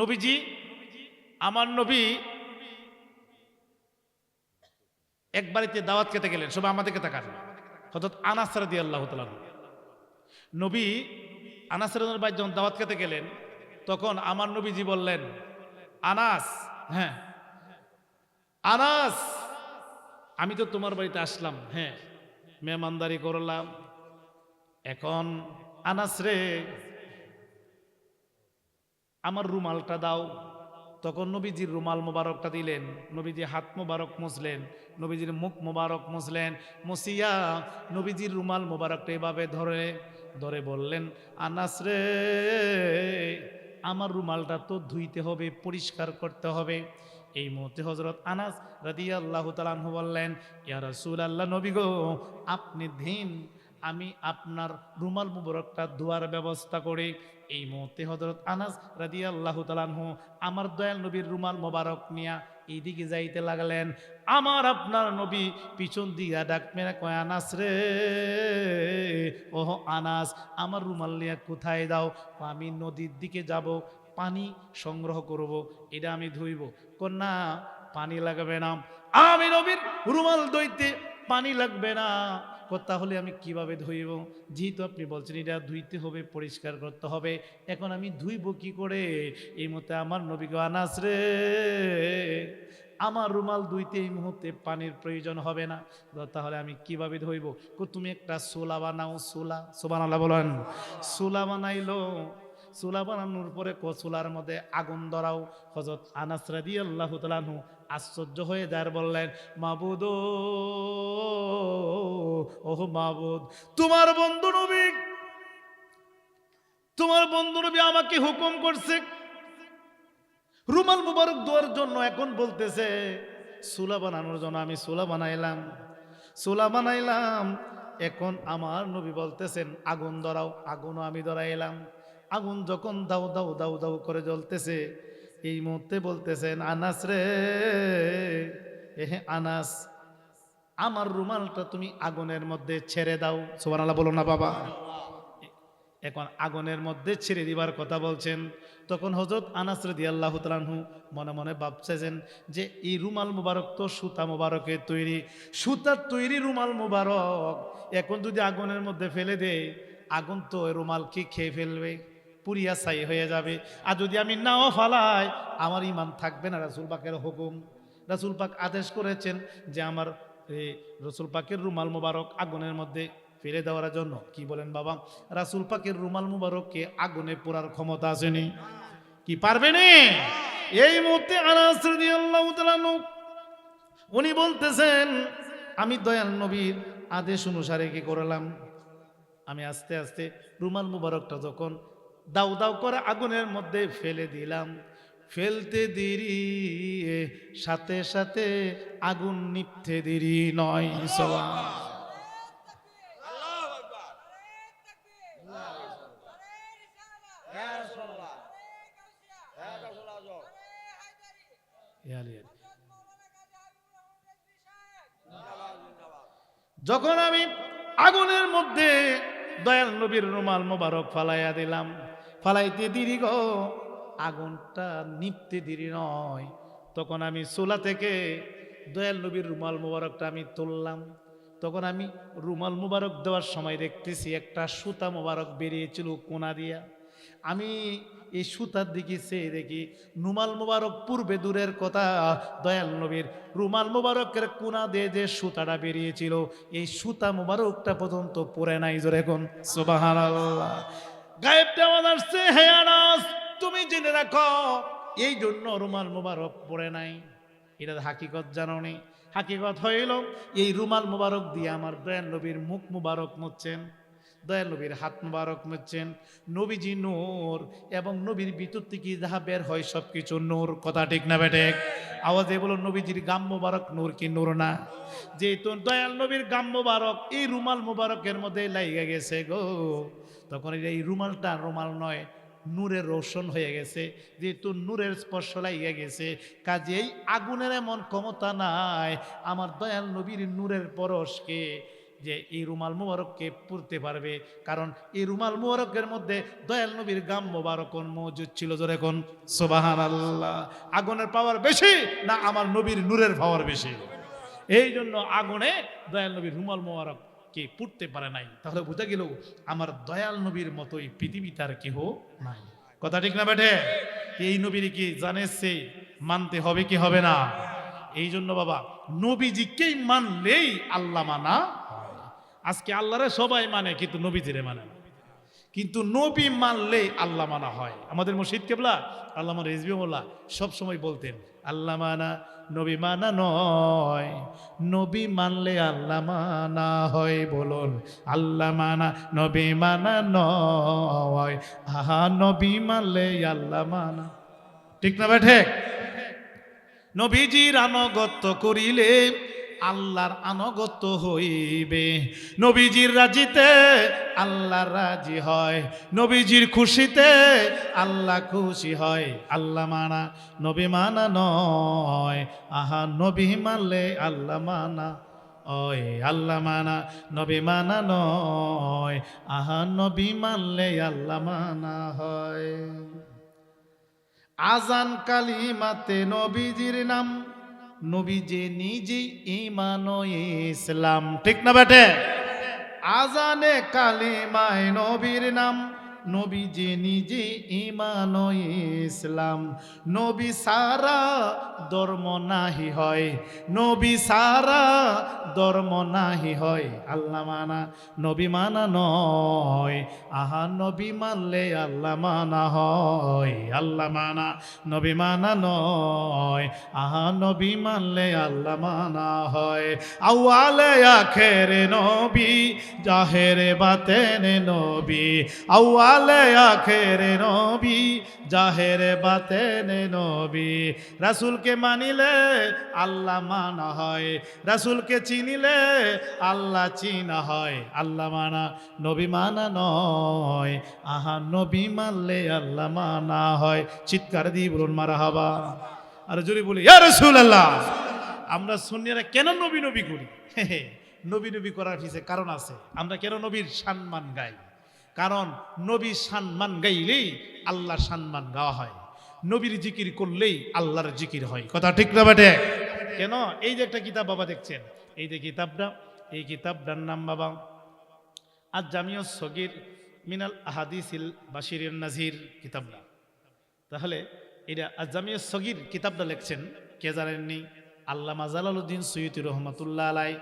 নবীজি, আমার নবী এক বাড়িতে দাওয়াত খেতে গেলেন, সবাই আমাদেরকে তাকান হজরত আনাসার দিয়ে আল্লাহ তালান নবী আনাসের ভাই যখন দাওয়াত খেতে গেলেন, তখন আমার নবীজি বললেন, আনাস হ্যাঁ আনাস, আমি তো তোমার বাড়িতে আসলাম হ্যাঁ মেহমানদারি করলাম। এখন আনাস রে আমার রুমালটা দাও। তখন নবীজির রুমাল মোবারকটা দিলেন নবীজি হাত মোবারক মুছলেন নবীজির মুখ মোবারক মুছলেন মুসিয়া নবীজির রুমাল মোবারকটা এভাবে ধরে ধরে বললেন, আনাস রে, আমার রুমালটা তো ধুইতে হবে, পরিষ্কার করতে হবে। এই মুহূর্তে হজরত আনাস রাদি আল্লাহ তালাহু বললেন, ইয়া রাসূল আল্লাহ নবী গো, আপনি দিন, আমি আপনার রুমাল মুবারকটা ধোয়ার ব্যবস্থা করে। এই মুহূর্তে হজরত আনাস রাদি আল্লাহ তালাহু আমার দয়াল নবীর রুমাল মোবারক নিয়া এইদিকে যাইতে লাগলেন। আমার আপনার নবী পিছন দিয়া ডাক মেরা কয়, আনাস রে, ওহ আনাস, আমার রুমাল নিয়া কোথায় দাও? আমি নদীর দিকে যাব, পানি সংগ্রহ করব, এটা আমি ধুইব। কন্যা, পানি লাগবে না। আমি নবীর রুমাল দইতে পানি লাগবে না। তাহলে আমি কীভাবে ধুইব? যেহেতু আপনি বলছেন এটা ধুইতে হবে, পরিষ্কার করতে হবে, এখন আমি ধুইব কি করে? এই মতে আমার নবী আনাস রে, আমার রুমাল ধুইতে এই মুহূর্তে পানির প্রয়োজন হবে না। তাহলে আমি কীভাবে ধুইব? তুমি একটা সোলা বানাও, সোলা সোবান বলেন। সোলা বানাইলো চুলা বানানোর পরে কচুলার মধ্যে আগুন ধরাও। হজরত আনাস রাদি আল্লাহ তালাহু আশ্চর্য হয়ে যার বললেন, মাবুদ ওহ মাবুদ, তোমার বন্ধু নবী, তোমার বন্ধু নবী আমাকে হুকুম করছে। রুমাল মুবারক দোয়ার জন্য এখন বলতেছে, সুলা বানানোর জন্য আমি সুলা বানাইলাম সুলা বানাইলাম। এখন আমার নবী বলতেছেন, আগুন ধরাও, আগুনও আমি ধরাইলাম। আগুন যখন দাউ দাউ দাউ দাউ করে জ্বলতেছে এই মুহূর্তে বলতেছেন, আনাস রে, এহে আনাস, আমার রুমালটা তুমি আগুনের মধ্যে ছেড়ে দাও। সোবানাল্লাহ বলো না বাবা। এখন আগুনের মধ্যে ছেড়ে দিবার কথা বলছেন। তখন হজরত আনাস রদি আল্লাহ তালাহু মনে মনে ভাবছেন যে, এই রুমাল মুবারক তো সুতা মুবারকের তৈরি, সুতার তৈরি রুমাল মুবারক এখন যদি আগুনের মধ্যে ফেলে দেয়, আগুন তো ওই রুমালকে খেয়ে ফেলবে। পুরিয়া ছাই হয়ে যাবে। আর যদি আমি নাও ফালাই, আমার ইমান থাকবে না রাসুল পাকের হুকুম। রাসুল পাক আদেশ করেছেন যে আমার রসুল পাকের রুমাল মুবারক আগুনের মধ্যে ফেলে দেওয়ার জন্য। কি বলেন বাবা? রাসুল পাকের রুমাল মুবারককে আগুনে পোড়ার ক্ষমতা আসেনি। কি পারবে নে? এই মুহূর্তে উনি বলতেছেন, আমি দয়াল নবীর আদেশ অনুসারে কি করলাম? আমি আস্তে আস্তে রুমাল মুবারকটা যখন দাউ দাউ করে আগুনের মধ্যে ফেলে দিলাম। ফেলতে দেরি, সাথে সাথে আগুন নিপতে দেরি নয়। যখন আমি আগুনের মধ্যে দয়াল নবীর রুমাল মোবারক ফালাইয়া দিলাম ফালাইতে দেরি গো। আগুনটা নিপতে দেরি নয়। তখন আমি চুলা থেকে দয়াল নবীর রুমাল মোবারকটা আমি তুললাম। তখন আমি রুমাল মোবারক দেওয়ার সময় দেখতেছি একটা সুতা মোবারক বেরিয়েছিল কোনা দিয়া। আমি এই সুতার দিকে চেয়ে দেখি রুমাল মোবারক পূর্বে দূরের কথা, দয়াল নবীর রুমাল মোবারকের কোনা দিয়ে যে সুতাটা বেরিয়েছিল, এই সুতা মোবারকটা পর্যন্ত পরে নাই জোরে এখন গায়েব দেওয়া আসছে, হে আনাস, তুমি জেনে রাখো, এই জন্য রুমাল মোবারক পড়ে নাই। এটা হাকিকত জানো নি। হাকিকত হইল, এই রুমাল মোবারক দিয়ে আমার দয়াল নবীর মুখ মোবারক মুচ্ছেন, দয়াল নবীর হাত মোবারক মুচ্ছেন। নবীজি নূর এবং নবীর ভিতর থেকে যাহা বের হয় সব কিছু নূর, কথা ঠিক না বেটেক আওয়াজে বলো, নবীজির গাম মোবারক নূর কি নূর না? যেহেতু দয়াল নবীর গাম মোবারক, এই রুমাল মোবারকের মধ্যে লাইগা গেছে গো। তখন এই রুমালটা রুমাল নয়, নূরের রোশন হয়ে গেছে, যেহেতু নূরের স্পর্শ লাগিয়ে গেছে, কাজেই আগুনের এমন ক্ষমতা নাই, আমার দয়াল নবীর নূরের পরশকে যে এই রুমাল মুবারককে পড়তে পারবে। কারণ এই রুমাল মুবারকের মধ্যে দয়াল নবীর গাম মোবারক মজুদ ছিল জোরে কোন? সোবাহান আল্লাহ আগুনের পাওয়ার বেশি না আমার নবীর নূরের পাওয়ার বেশি? এই জন্য আগুনে দয়াল নবীর রুমাল মোবারক কে পড়তে পারে নাই। তাহলে বোঝা গেল আমার দয়াল নবীর মতোই পৃথিবীতে আর কেহ নাই। কথা ঠিক না বেঠে? এই নবীর কি জানে সে মানতে হবে কি হবে না? এই জন্য বাবা, নবীজিকেই মানলেই আল্লাহ মানা। আজকে আল্লাহরে সবাই মানে কিন্তু নবীজিরে মানে না। কিন্তু নবী মানলে আল্লাহ মানা হয়। আমাদের মুর্শিদ কেবলা? আল্লাহ রেজবি মোল্লা সবসময় বলতেন, আল্লাহ মানা, নবী মানা নয়। নবী মানলে আল্লাহ মানা হয় বলুন, আল্লাহ মানা, নবী মানা নয়। আহা, নবী মানলে আল্লাহ মানা। ঠিক না বেঠে নবীজির আনগত্য করিলে আল্লাহর আনগত হইবে। নবীজির রাজিতে আল্লাহ রাজি হয়। নবীজির খুশিতে আল্লাহ খুশি হয়। আল্লাহ মানা, নবী মানা নয়। আহা, নবী মানলে আল্লাহ মানা ওই আল্লাহ মানা, নবী মানা নয়। আহা, নবী মানলে আল্লাহ মানা হয়। আজান কালিমাতে নবীজির নাম নবী যে নিজে ইমান ইসলাম। ঠিক না বেটে? আজানে কালিমায় নবীর নাম। নবী যে নিজে ইমান ইসলাম। নবী সারা ধর্ম নাহি হয়। নবী সারা ধর্ম নাহি হয়। আল্লাহ মানা, নবী মানা নয়। আহা, নবী মানলে আল্লাহ মানা হয়। আল্লাহ মানা, নবী মানা নয়। আহা, নবী মানলে আল্লাহ মানা হয়। আউয়ালে আখেরে নবী, জাহেরে বাতেনে নবী। আউয়ালে আখেরে নবী, জাহেরে বাতেনে নবী। রাসুলকে মানিলে আল্লাহ মানা হয়, রাসুলকে চিনিলে আল্লাহ চিনা হয়। আল্লাহ মানা, নবী মানা নয়, আহা নবী মানলে আল্লাহ মানা হয়। চিৎকার দিয়ে বলুন মারা হাবা আর জোরে বলি, ইয়া রাসূলুল্লাহ। আমরা সুন্নিরা কেন নবী নবী করি? নবী নবী করার পিছে কারণ আছে। আমরা কেন নবীর সম্মান গাই? কারণ নবী সম্মান গাইলেই আল্লাহর সম্মান গাওয়া হয়। নবীর জিকির করলেই আল্লাহর জিকির হয়। কথা ঠিক না বাটে কেন? এই যে একটা কিতাব বাবা দেখছেন। এই যে কিতাবটা, এই কিতাবটার নাম বাবা আজ জামিও সগির মিনাল আহাদিসিল বাশিরের নাজির কিতাবটা। তাহলে এটা আজ জামিও সগির কিতাবটা লিখছেন। কে জানেননি? আল্লামা জালালউদ্দিন সুয়ুতি রহমতুল্লাহ আলাই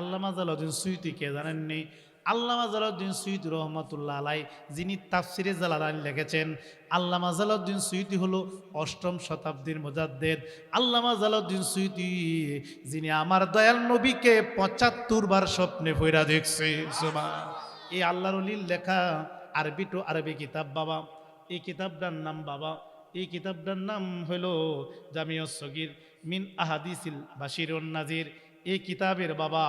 আল্লামা জালালউদ্দিন সুয়ুতি কে জানেননি? আল্লামা জালাউদ্দিন সুইতি রহমতুল্লাহ আলাই, যিনি তাফসিরে জালালাইন লিখেছেন, আল্লামা জালাউদ্দিন সুইতি হলো অষ্টম শতাব্দীর মুজাদ্দেদ। আল্লামা জালাউদ্দিন সুইতি, যিনি আমার দয়াল নবীকে পঁচাত্তর বার স্বপ্নে ফইরা দেখছে। এই আল্লাহর অলির লেখা আরবি টু আরবি কিতাব বাবা, এই কিতাবটার নাম বাবা, এই কিতাবটার নাম হলো জামিয়া সগির মিন আহাদিসিল বাশিরুন নাজির। এই কিতাবের বাবা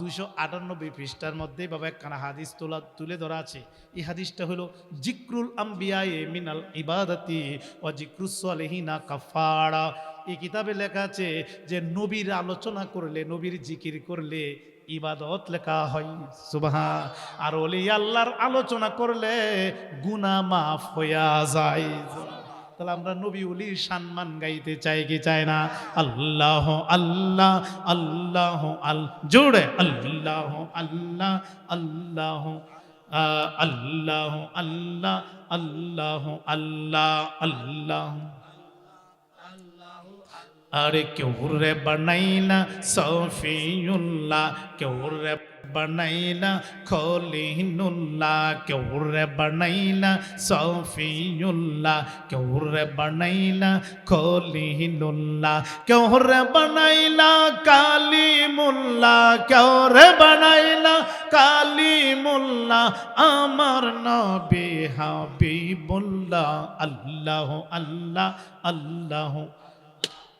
দুশো আটানব্বই পৃষ্ঠার মধ্যে বাবা একখানা হাদিস তোলা, তুলে ধরা আছে। এই হাদিসটা হলো, জিক্রুল আম্বিয়ায়ে মিনাল ইবাদাতি ও জিক্রুসলেহিনা কাফাড়া এই কিতাবে লেখা আছে যে, নবীর আলোচনা করলে, নবীর জিকির করলে ইবাদত লেখা হয়। সুবাহা আর ওলি আল্লাহর আলোচনা করলে গুনা মাফ হইয়া যায়। তাহলে আমরা নবী উলির সম্মান গাইতে চাই কি চাই না? আল্লাহ আল্লাহ আল্লাহ আল জোড়ে আল্লাহ আল্লাহ আল্লাহ আল্লাহ আল্লাহ আল্লাহ আল্লাহ আল্লাহ। আরে কেউ রে বানাইলা সফিউল্লাহ, কেউ রে বানাইলা খলিনুল্লাহ কেউ রে বানাইলা সফিউল্লাহ কেউ রে বানাইলা খলিনুল্লাহ কেউ বানাইলা কালিমুল্লাহ কেউ রে বানাইলা কালিমুল্লাহ আমার নবী হাবিবুল্লাহ আল্লাহ আল্লাহ আল্লাহ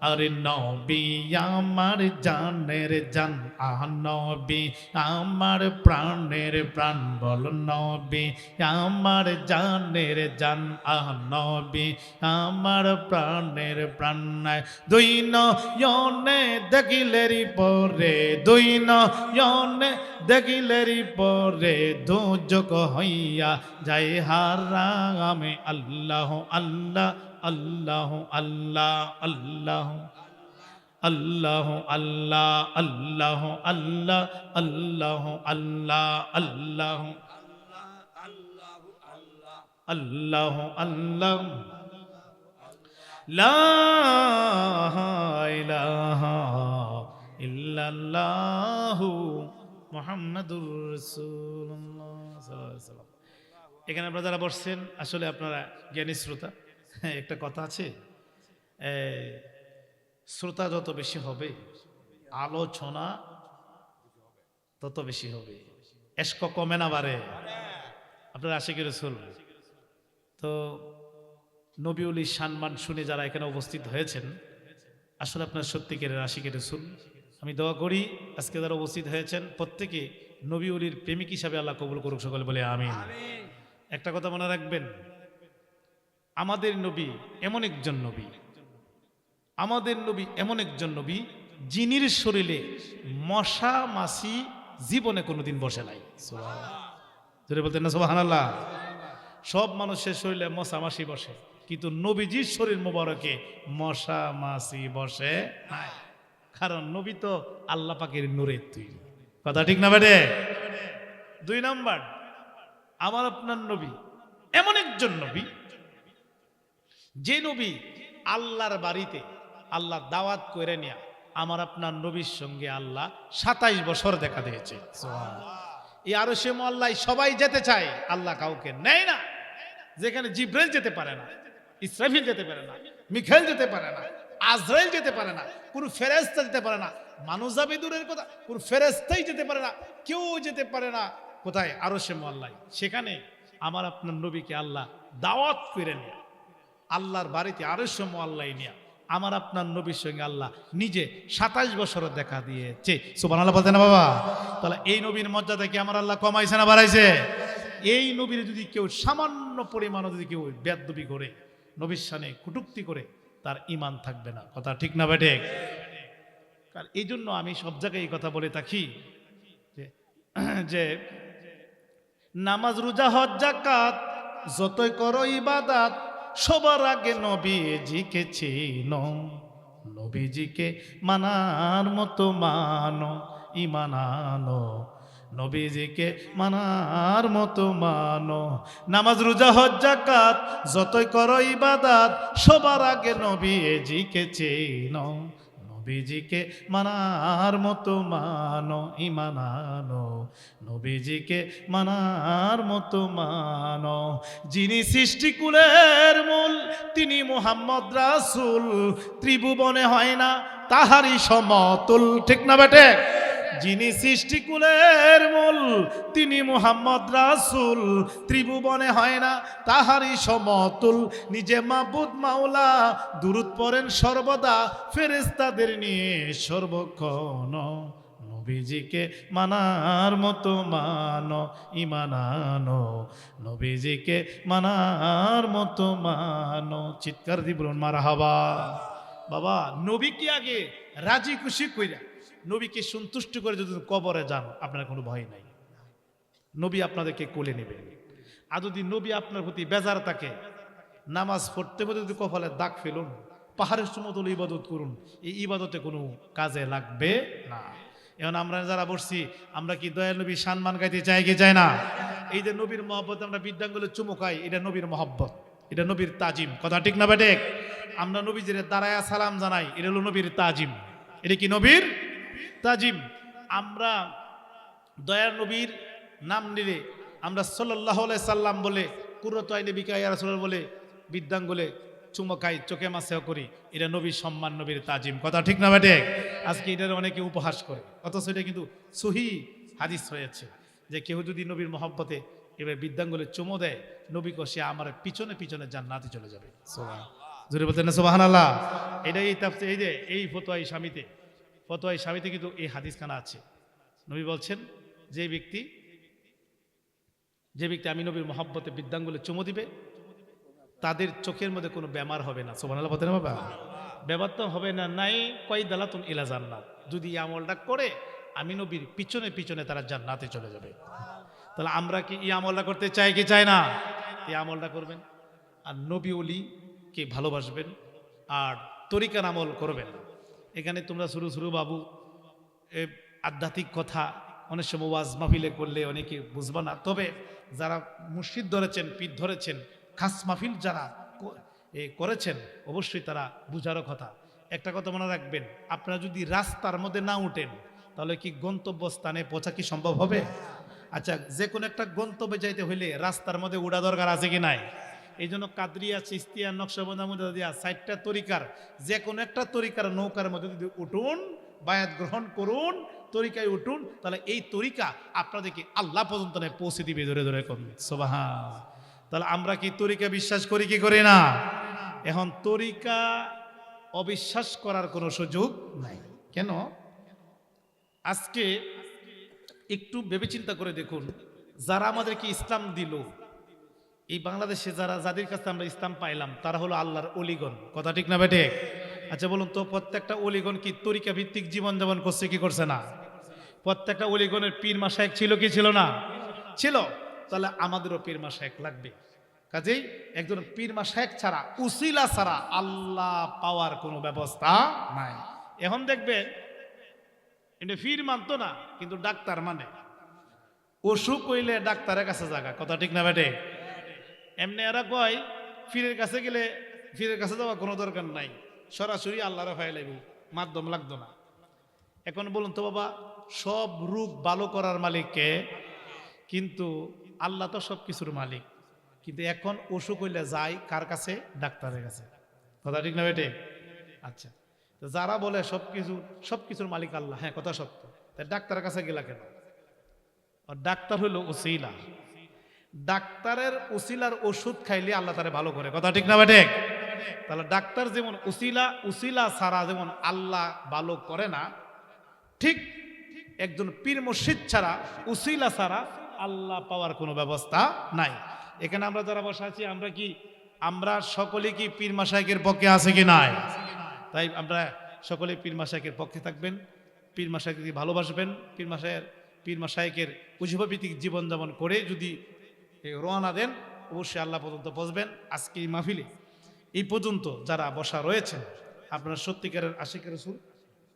আরে নবী, আমার জানের জান। আহ নবী, আমার প্রাণের প্রাণ। বল নবী, আমার জানের জান। আহ নবী, আমার প্রাণের প্রাণ। দুই নয়নে দেখিলেরি পরে, দুই নয়নে দেখিলেরি পরে দুজক হইয়া যাই হারা আমি আল্লাহ আল্লাহ আল্লাহ আল্লাহ আল্লাহ আল্লাহ আল্লাহ আল্লাহ আল্লাহ আল্লাহ আল্লাহ আল্লাহ আল্লাহ আল্লাহ লা ইলাহা ইল্লাল্লাহু মুহাম্মাদুর সাল্লাল্লাহু এখানে আপনারা যারা বসছেন আসলে আপনারা জ্ঞানী শ্রোতা হ্যাঁ, একটা কথা আছে শ্রোতা যত বেশি হবে আলোচনা তত বেশি হবে। এস্ক কমে না বাড়ে আপনার আশিকি রসুল। তো নবীউলি সম্মান শুনে যারা এখানে উপস্থিত হয়েছেন আসলে আপনার সত্যিকারের আশিকি রসুল। আমি দোয়া করি আজকে যারা উপস্থিত হয়েছেন প্রত্যেকে নবীউলির প্রেমিক হিসাবে আল্লাহ কবুল করুক সকলে বলে আমি একটা কথা মনে রাখবেন আমাদের নবী এমন একজন নবী। আমাদের নবী এমন একজন নবী যিনির শরীরে মশা মাসি জীবনে কোনোদিন বসে নাই। যদি বলতেন না সোহানাল্লাহ সব মানুষের শরীরে মশা মাসি বসে, কিন্তু নবীজির শরীর মোবারকে মশা মাসি বসে কারণ নবী তো আল্লাহ পাকের নূরের তুই কথা ঠিক না বেটে? দুই নাম্বার, আমার আপনার নবী এমন একজন নবী যে নবী আল্লাহর বাড়িতে আল্লাহ দাওয়াত করে নিয়া, আমার আপনার নবীর সঙ্গে আল্লাহ সাতাইশ বছর দেখা দিয়েছে। এই আরও সে মল্লাই সবাই যেতে চায়, আল্লাহ কাউকে নেয় না। যেখানে জিব্রাইল যেতে পারে না ইসরাফিল যেতে পারে না মিখেল যেতে পারে না, আজরাইল যেতে পারে না, কোন ফেরেস্তা যেতে পারে না মানুষ যাবে দূরের কথা, কোন ফেরেস্তাই যেতে পারে না, কেউ যেতে পারে না। কোথায়? আরও সে মল্লাই সেখানে আমার আপনার নবীকে আল্লাহ দাওয়াত করে নেয়। আল্লাহর বাড়িতে আরও আল্লাহ নিয়া। আমার আপনার নবীর সঙ্গে আল্লাহ নিজে সাতাশ বছর দেখা দিয়েছে। সুবান আল্লাহ বলতে না বাবা? তাহলে এই নবীর মর্যাদা কি আমার আল্লাহ কমাইছে না বাড়াইছে? এই নবীর যদি কেউ সামান্য পরিমাণও যদি কেউ বেদবি করে, নবীর সানে কুটুক্তি করে, তার ইমান থাকবে না। কথা ঠিক না বেটে এই জন্য আমি সব জায়গায় এই কথা বলে থাকি যে যে নামাজ রোজা হজ জাকাত যতই করো ইবাদাত সবার আগে নবীজিকে চিনো। নবীজিকে মানার মতো মানো ইমানানো নবীজিকে মানার মতো মানো। নামাজ, রোজা হজ্জাকাত যতই করো ইবাদাত, সবার আগে নবীজিকে চিনো। নবীজিকে মানার মতো মানো, ইমানানো। নবীজিকে মানার মতো মানো। যিনি সৃষ্টিকুলের মূল, তিনি মোহাম্মদ রাসুল। ত্রিভুবনে হয় না, তাহারই সমতুল, ঠিক না বেটে যিনি সৃষ্টিকুলের মূল, তিনি মুহাম্মদ রাসুল। ত্রিভুবনে হয় না তাহারই সমতুল। নিজে মাবুদ মাওলা, দুরুদ পড়েন সর্বদা। ফেরেস্তাদের নিয়ে সর্বক্ষণ নবীজিকে মানার মতো মানো ইমানানো নবীজিকে মানার মতো মানো। চিৎকার দি বলুন মারা হবা বাবা নবীকে আগে রাজি খুশি কইরা নবীকে সন্তুষ্ট করে যদি কবরে যান, আপনার কোনো ভয় নাই। নবী আপনাদেরকে কোলে নেবে। আর যদি নবী আপনার প্রতি বেজার থাকে, নামাজ পড়তে পড়তে যদি কপালে দাগ ফেলুন, পাহাড়ের সমতল ইবাদত করুন, এই ইবাদতে কোনো কাজে লাগবে না। এখন আমরা যারা বসছি, আমরা কি দয়াল নবী সম্মান গাইতে চাই কি চাই না? এই যে নবীর মহব্বত, আমরা বিদ্যাঙ্গলে চুমুকাই এটা নবীর মহব্বত, এটা নবীর তাজিম। কথা ঠিক না বেটে আমরা নবীজির দাঁড়ায়া সালাম জানাই, এটা হলো নবীর তাজিম। এটা কি নবীর তাজিম আমরা দয়ার নবীর নাম নিলে, আমরা সাল্লাহ সাল্লাম বলে কুরত আইনে বিকায় রাসুল বলে, বিদ্যাঙ্গলে চুমকাই চোখে মাসেও করি। এটা নবীর সম্মান, নবীর তাজিম। কথা ঠিক না বেটে আজকে এটার অনেকে উপহাস করে। অথচ এটা কিন্তু সহি হাদিস হয়েছে যে কেউ যদি নবীর মহব্বতে এবার বিদ্যাঙ্গলে চুমো দেয় নবী সে আমার পিছনে পিছনে জান্নাতে চলে যাবে। জোরে বলতেন না সোবাহান আল্লাহ এটা এই তাফসে এই যে এই স্বামীতে ফতোয়াই স্বামীতে কিন্তু এই হাদিসখানা আছে। নবী বলছেন, যে ব্যক্তি যে ব্যক্তি আমি নবীর মহাব্বতে বিদ্যাঙ্গুলে চুমো দিবে, তাদের চোখের মধ্যে কোনো বেমার হবে না। সোবান আল্লাহ বলতেন বাবা? তো হবে না, নাই কয় দালা তুমি ইলা জান্নাত। যদি আমলটা করে, আমি নবীর পিছনে পিছনে তারা জান্নাতে চলে যাবে। তাহলে আমরা কি এই আমলটা করতে চাই কি চাই না? এই আমলটা করবেন। আর নবী কে ভালোবাসবেন, আর তরিকার আমল করবেন। এখানে তোমরা শুরু শুরু বাবু। এ আধ্যাত্মিক কথা অনেক সময় ওয়াজ মাহফিলে করলে অনেকে বুঝবা না। তবে যারা মুর্শিদ ধরেছেন, পীর ধরেছেন, খাস মাহফিল যারা এ করেছেন, অবশ্যই তারা বুঝারও কথা। একটা কথা মনে রাখবেন, আপনারা যদি রাস্তার মধ্যে না উঠেন, তাহলে কি গন্তব্যস্থানে পৌঁছা কি সম্ভব হবে? আচ্ছা যে কোনো একটা গন্তব্যে যাইতে হইলে রাস্তার মধ্যে উড়া দরকার আছে কি নাই? এই জন্য কাদরিয়া, চিস্তিয়া নকশবন্দা দিয়া সাইটটা তরিকার যে কোনো একটা তরিকার নৌকার মধ্যে যদি উঠুন, বায়াত গ্রহণ করুন, তরিকায় উঠুন, তাহলে এই তরিকা আপনাদেরকে আল্লাহ পর্যন্ত পৌঁছে দিবে ধরে ধরে কম। সোবাহা তাহলে আমরা কি তরিকা বিশ্বাস করি কি করি না? এখন তরিকা অবিশ্বাস করার কোনো সুযোগ নাই। কেন? আজকে একটু ভেবে চিন্তা করে দেখুন, যারা আমাদেরকে ইসলাম দিল এই বাংলাদেশে যারা, যাদের কাছে আমরা ইসলাম পাইলাম, তারা হলো আল্লাহর অলিগণ। কথা ঠিক না বেটে আচ্ছা বলুন তো, প্রত্যেকটা অলিগণ কি তরিকা ভিত্তিক জীবন যাপন করছে, কি করছে না? প্রত্যেকটা অলিগণের পীর মাসায়ক ছিল, কি ছিল না? ছিল। তাহলে আমাদেরও পীর মাসায়ক লাগবে। কাজেই একজন পীর মাসায়ক ছাড়া, উসিলা ছাড়া আল্লাহ পাওয়ার কোনো ব্যবস্থা নাই। এখন দেখবে, এটা ফির মানতো না, কিন্তু ডাক্তার মানে। অসুখ হইলে ডাক্তারের কাছে জায়গা কথা ঠিক না বেটে এমনি এরা কয়, ফিরের কাছে গেলে ফিরের কাছে যাওয়া কোনো দরকার নাই। সরাসরি আল্লাহরে ভাই লাগবে মাধ্যম লাগতো না। এখন বলুন তো বাবা, সব রোগ ভালো করার মালিককে কিন্তু আল্লাহ তো সব কিছুর মালিক। কিন্তু এখন অসুখ হইলে যায় কার কাছে? ডাক্তারের কাছে। কথা ঠিক না বেটে? আচ্ছা তো যারা বলে সব কিছু, সব কিছুর মালিক আল্লাহ। হ্যাঁ কথা সত্য। তাই ডাক্তারের কাছে গেলা কেন? ডাক্তার হইল ওসিলা ডাক্তারের উসিলার ওষুধ খাইলে আল্লাহ তারা ভালো করে। কথা ঠিক না বেটে তাহলে ডাক্তার যেমন উসিলা উসিলা ছাড়া যেমন আল্লাহ ভালো করে না, ঠিক একজন পীর মসজিদ ছাড়া, উসিলা ছাড়া আল্লাহ পাওয়ার কোনো ব্যবস্থা নাই। এখানে আমরা যারা বসে আছি, আমরা কি, আমরা সকলে কি পীর মাসাইকের পক্ষে আছে কি নাই? তাই আমরা সকলে পীর মাসাইকের পক্ষে থাকবেন, পীর মাসাইকে ভালোবাসবেন, পীর মাসায়ের পীর মাসাইকের উজুভিত্তিক জীবনযাপন করে যদি এ রওনা দেন, অবশ্যই আল্লাহ পর্যন্ত বসবেন আজকে এই মাহফিলে। এই পর্যন্ত যারা বসা রয়েছেন, আপনারা সত্যিকারের আশিকের রসুল